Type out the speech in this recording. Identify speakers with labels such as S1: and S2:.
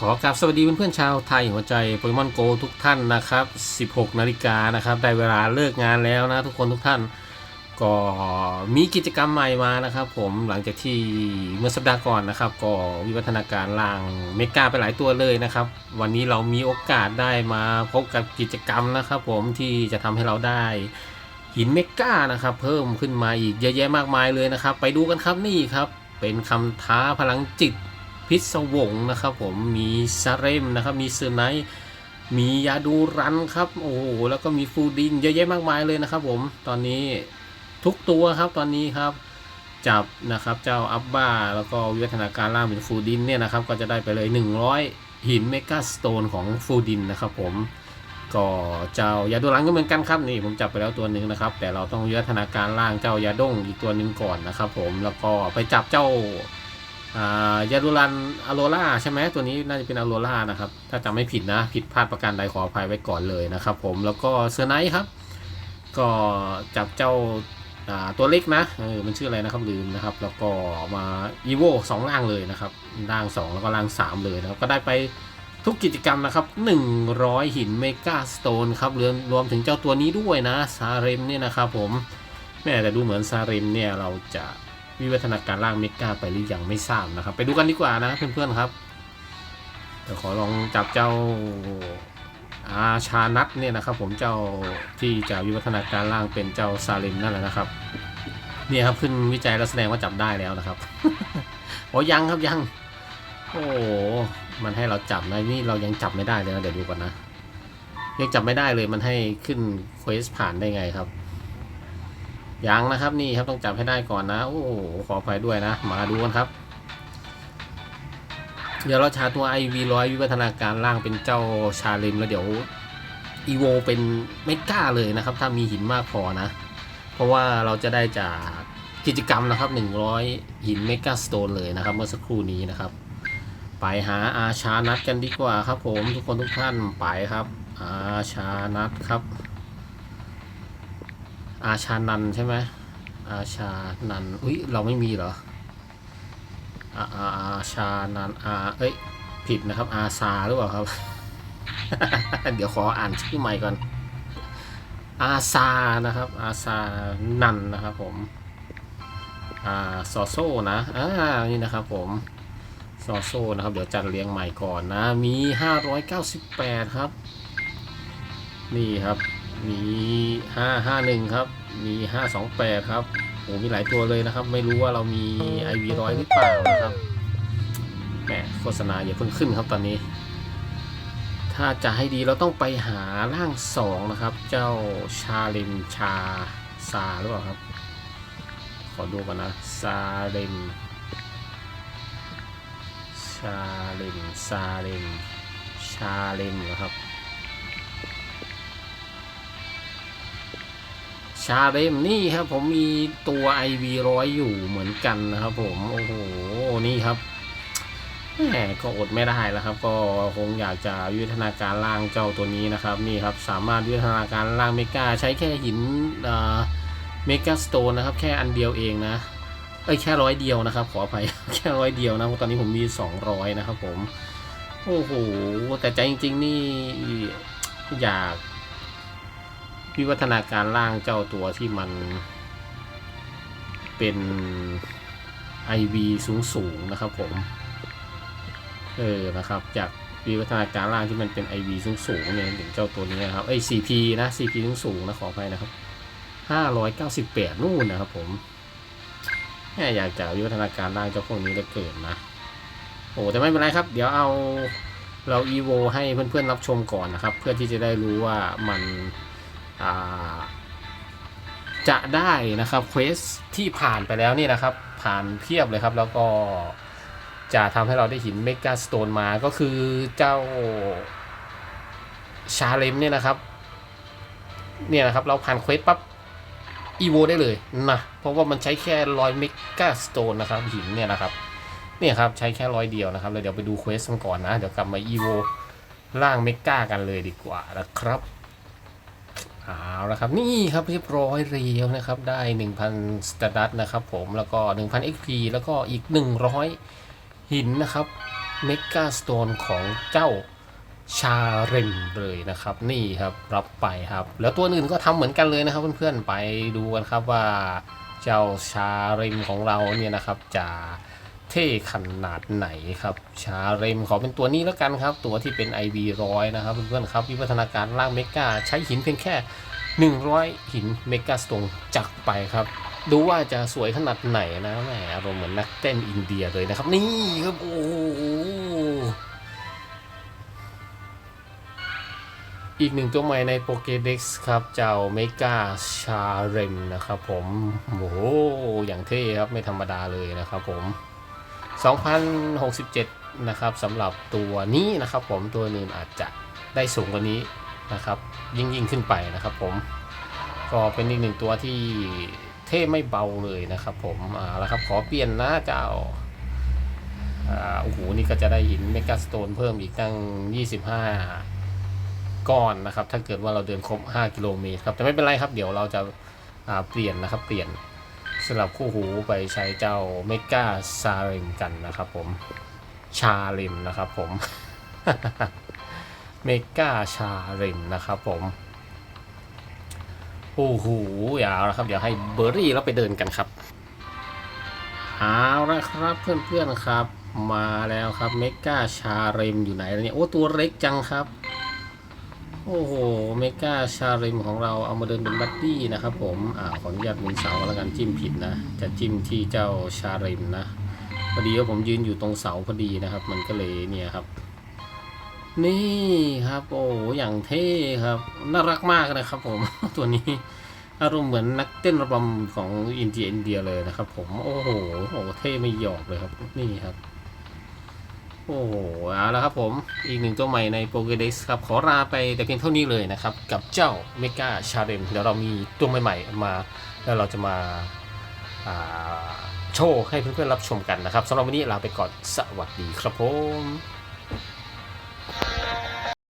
S1: ขอกราบสวัสดีเพื่อนๆชาวไทยหัวใจโปเกมอนโกทุกท่านนะครับ 16 นาฬิกานะครับได้เวลาเลิกงานแล้วนะทุกคนทุกท่าน ก็มีกิจกรรมใหม่มานะครับผมหลังจากที่เมื่อสัปดาห์ก่อนนะครับ ก็วิวัฒนาการล่างเมกาไปหลายตัวเลยนะครับ วันนี้เรามีโอกาสได้มาพบกับกิจกรรมนะครับ ผมที่จะทำให้เราได้หินเมกานะครับ เพิ่มขึ้นมาอีกเยอะแยะมากมายเลยนะครับ ไปดูกันครับนี่ครับ เป็นคำท้าพลังจิต พิศวงนะครับผมมีซาเรมนะครับมีเซอร์ไนมียาดูรันครับโอ้โหแล้วก็มีฟูดินเยอะแยะมากมายเลยนะครับผมตอนนี้ทุกตัวครับตอนนี้ครับจับนะครับเจ้าอัปบ้าแล้วก็วิวัฒนาการล่างเป็นฟูดินเนี่ยนะครับก็จะได้ไปเลย 100 หินเมกาสโตนของฟูดินนะครับผมก็เจ้ายาดูรันก็เหมือนกันครับนี่ผมจับไปแล้วตัวหนึ่งนะครับ แต่เราต้องวิวัฒนาการล่างเจ้ายาด้งอีกตัวหนึ่งก่อนนะครับผมแล้วก็ไปจับเจ้า ยาดูรันอโรล่าใช่ไหมตัวนี้น่าจะเป็นอโรล่านะครับ ถ้าจำไม่ผิดนะ ผิดพลาดประการใดขออภัยไว้ก่อนเลยนะครับผมแล้วก็เซอร์ไนท์ครับ ก็จับเจ้าตัวเล็กนะเออมันชื่ออะไรนะครับลืมนะครับ แล้วก็มาอีโวสองล่างเลยนะครับล่าง 2 แล้วก็ล่าง 3 เลยนะครับ ก็ได้ไปทุกกิจกรรมนะครับ 100 หินเมกาสโตนครับรวมรวมถึงเจ้าตัวนี้ด้วยนะซาเรมเนี่ยนะครับผมแม่แต่ดูเหมือนซาเรมเนี่ยเราจะ วิวัฒนาการร่างเมกาไปหรือยังไม่ทราบนะครับ ไปดูกันดีกว่านะเพื่อนๆครับเดี๋ยวขอลองจับเจ้าอาชานัทเนี่ยนะครับ ผมเจ้าที่จะวิวัฒนาการร่างเป็นเจ้าซาเลมนั่นแหละนะครับเนี่ยครับขึ้นวิจัยแล้วแสดงว่าจับได้แล้วนะครับโอ้ยังครับยัง โอ้มันให้เราจับนะนี่เรายังจับไม่ได้เลยนะเดี๋ยวดูก่อนนะยังจับไม่ได้เลยมันให้ขึ้นเควสผ่านได้ไงครับ ยังนะครับนี่ครับต้องจับให้ได้ก่อนนะโอ้โหขออภัยด้วยนะ มาดูกันครับ เดี๋ยวเราชาตัว IV ร้อยวิวัฒนาการล่างเป็นเจ้าชาเลมแล้วเดี๋ยวอีโวเป็นเมกาเลยนะครับ ถ้ามีหินมากพอนะ เพราะว่าเราจะได้จากกิจกรรมนะครับ 100 หินเมกาสโตนเลยนะครับ เมื่อสักครู่นี้นะครับ ไปหาอาชานัดกันดีกว่าครับผมทุกคนทุกท่านไปครับ อาชานัดครับ อาชานันใช่ไหมอาชานันอุ้ยเราไม่มีเหรออาอาอาชานันอาเอ้ยผิดนะครับ อาซาหรือเปล่าครับ เดี๋ยวขออ่านชื่อใหม่ก่อน อาซานะครับ อาซานันนะครับผมอ่าซอโซนะอ่านี่นะครับผมซอโซนะครับ เดี๋ยวจัดเรียงใหม่ก่อนนะ มี 598 ครับ นี่ครับ มี551ครับ มี528ครับโอ้มีหลายตัวเลยนะครับ ไม่รู้ว่าเรามี IV ร้อยหรือเปล่านะครับแหมโฆษณาอย่าเพิ่งขึ้นครับตอนนี้ ถ้าจะให้ดีเราต้องไปหาร่าง2นะครับ เจ้าชาเลมชาซาหรือเปล่าครับ ขอดูก่อนนะซาเลมชาเลมซาเลมชาเลมเหรอครับ ชาเรมนี่ครับ ผมมีตัว IV ร้อยอยู่เหมือนกันนะครับ ผมโอ้โหนี่ครับแหมก็อดไม่ได้แล้วครับ ก็คงอยากจะวิวัฒนาการล่างเจ้าตัวนี้นะครับ นี่ครับสามารถวิวัฒนาการล่างเมกาใช้แค่หินเมกาสโตนนะครับ แค่อันเดียวเองนะเอ้ยแค่ร้อยเดียวนะครับ ขออภัยแค่ร้อยเดียวนะเพราะตอนนี้ผมมี 200 นะครับผม โอ้โหแต่ใจจริง ๆ นี่อยาก วิวัฒนาการล่างเจ้าตัวที่มันเป็น IV สูงสูงนะครับผม เออ นะครับ จากวิวัฒนาการล่างที่มันเป็น IV สูงสูงเนี่ยถึงเจ้าตัวนี้นะครับเอ้ CP นะ CP สูงสูงนะ ขออภัยนะครับ 598 นู่นนะครับผมแม่อยากจะวิวัฒนาการล่างเจ้าพวกนี้เหลือเกินนะ โอ้ แต่ไม่เป็นไรครับ เดี๋ยวเอาเรา EVO ให้เพื่อนๆรับชมก่อนนะครับ เพื่อที่จะได้รู้ว่ามัน จะได้นะครับเควสที่ผ่านไปแล้วนี่นะครับ ผ่านเพียบเลยครับ แล้วก็จะทำให้เราได้หินเมกาสโตนมาก็คือเจ้าชาเลมเนี่ยนะครับ เนี่ยนะครับ เราผ่านเควสปั๊บอีโวได้เลยนะเพราะว่ามันใช้แค่ร้อยเมกาสโตนนะครับ หินเนี่ยนะครับเนี่ยครับ ใช้แค่ร้อยเดียวนะครับแล้วเดี๋ยวไปดูเควสกันก่อนนะ เดี๋ยวกลับมาอีโวล่างเมกากันเลยดีกว่านะครับ เอาละครับนี่ครับเรียบร้อยเรียวนะครับได้ 1,000สตาร์ดัตนะครับผมแล้วก็1,000 XP แล้วก็อีก 100 หินนะครับเมกาสโตนของเจ้าชาเรมเลยนะครับ นี่ครับรับไปครับ แล้วตัวอื่นก็ทำเหมือนกันเลยนะครับเพื่อนๆไปดูกันครับว่าเจ้าชาเรมของเราเนี่ยนะครับจะ ท่ขนาดไหนครับ ชาเรมขอเป็นตัวนี้แล้วกันครับ ตัวที่เป็น IV ร้อยนะครับเพื่อนๆครับ วิวัฒนาการร่างเมกาใช้หินเพียงแค่ 100 หินเมกาสตนจักไปครับ ดูว่าจะสวยขนาดไหนนะแหมอารมณ์เหมือนนักเต้นอินเดียเลยนะครับ นี่ครับโอ้โหอีกหนึ่งตัวใหม่ในโปเกเด็กซ์ครับ เจ้าเมกาชาเรมนะครับผม โอ้โหอย่างเท่ครับ ไม่ธรรมดาเลยนะครับผม 2067 นะครับสำหรับตัวนี้นะครับผมตัวอื่นอาจจะได้สูงกว่านี้นะครับยิ่งยิ่งขึ้นไปนะครับผมก็เป็นอีกหนึ่งตัวที่เท่ไม่เบาเลยนะครับผมอ่าแล้วครับขอเปลี่ยนนะเจ้าอ่าโอ้โหนี่ก็จะได้หินเมกาสโตนเพิ่มอีกตั้ง 25 ก้อนนะครับ ถ้าเกิดว่าเราเดินครบ 5 กิโลเมตรครับแต่ไม่เป็นไรครับเดี๋ยวเราจะอ่าเปลี่ยนนะครับเปลี่ยน สลับคู่หูไปใช้เจ้าเมกาซาเรมกันนะครับผม ชาเรมนะครับผม เมกาชาเรมนะครับผม โอ้โหอย่าเอาละครับ เดี๋ยวให้เบอร์รี่เราไปเดินกันครับเอาละครับเพื่อนๆครับ มาแล้วครับเมกาชาเรมอยู่ไหนเนี่ยโอ้ตัวเล็กจังครับ โอ้โห เมกาชาเรมของเราเอามาเดินเป็นบัดดี้นะครับผมอ่าขออนุญาตหมุนเสาแล้วกันจิ้มผิดนะ จะจิ้มที่เจ้าชาเรมนะพอดีว่าผมยืนอยู่ตรงเสาพอดีนะครับ มันก็เลยเนี่ยครับ นี่ครับ โอ้โหอย่างเท่ครับ น่ารักมากนะครับผมตัวนี้อารมณ์เหมือนนักเต้นระบำของอินเดียอินเดียเลยนะครับ ผมโอ้โหโอ้โหเท่ไม่หยอกเลยครับ นี่ครับ โอ้เอาละครับผม อีกหนึ่งตัวใหม่ในโปรเกเดสครับ ขอลาไปแต่เพียงเท่านี้เลยนะครับ กับเจ้าเมกาชาเดมเดี๋ยวเรามีตัวใหม่ๆมา แล้วเราจะมาาโชว์ให้เพื่อนๆรับชมกันนะครับสำหรับวันนี้ลาไปก่อนสวัสดีครับผม